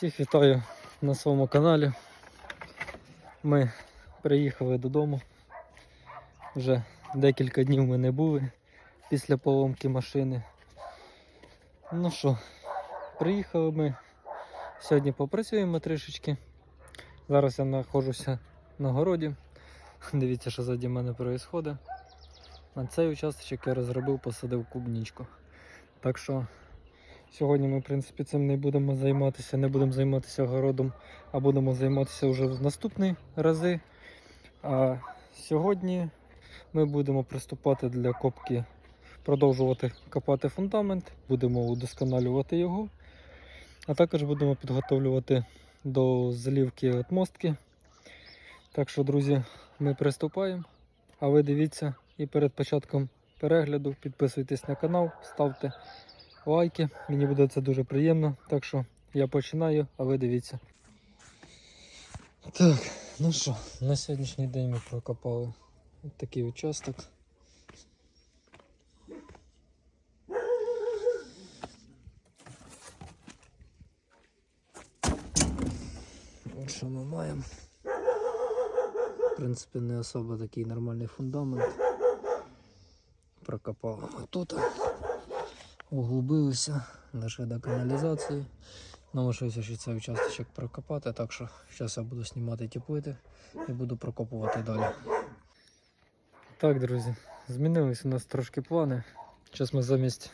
Всіх вітаю на своєму каналі. Ми приїхали додому. Вже декілька днів ми не були після поломки машини. Ну що, приїхали ми. Сьогодні попрацюємо трішечки. Зараз я знаходжуся на городі. Дивіться, що ззаді мене відбувається. На цей участочок я розробив, посадив клубничку. Так що Сьогодні ми, в принципі, цим не будемо займатися, не будемо займатися городом, а будемо займатися вже в наступні рази. А сьогодні ми будемо приступати для копки, продовжувати копати фундамент, будемо удосконалювати його, а також будемо підготовлювати до залівки отмостки. Так що, друзі, ми приступаємо. А ви дивіться і перед початком перегляду підписуйтесь на канал, ставте лайки. Мені буде це дуже приємно. Так що я починаю, а ви дивіться. Так, ну що, на сьогоднішній день ми прокопали от такий участок. От що ми маємо. В принципі, не особо такий нормальний фундамент. Прокопали тут углубилися лише до каналізації. Намушився ще цей участочок прокопати, так що зараз я буду знімати ті плити і буду прокопувати далі. Так, друзі, змінились у нас трошки плани. Зараз ми замість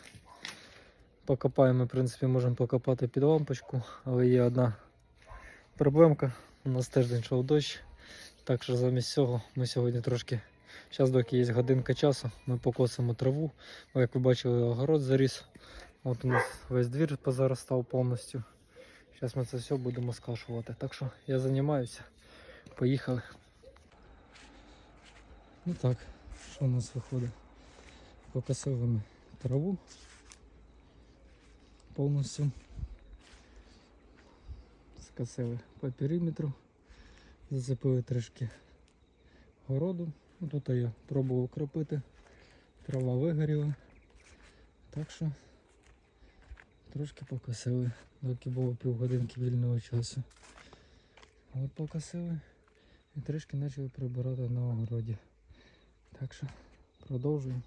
покопаємо, в принципі, можемо покопати під лампочку, але є одна проблемка. У нас тиждень йшов дощ. Так що замість цього ми сьогодні трошки, зараз доки є годинка часу, ми покосимо траву. Як ви бачили, огород заріс. От у нас весь двір позаростав повністю. Зараз ми це все будемо скашувати. Так що я займаюся. Поїхали. Ну так, що у нас виходить? Покосили ми траву повністю. Скосили по периметру, зацепили трішки городу. Тут я пробував кропити, трава вигоріла. Так що трошки покосили, доки було півгодинки вільного часу. От покосили і трішки почали прибирати на огороді. Так що продовжуємо.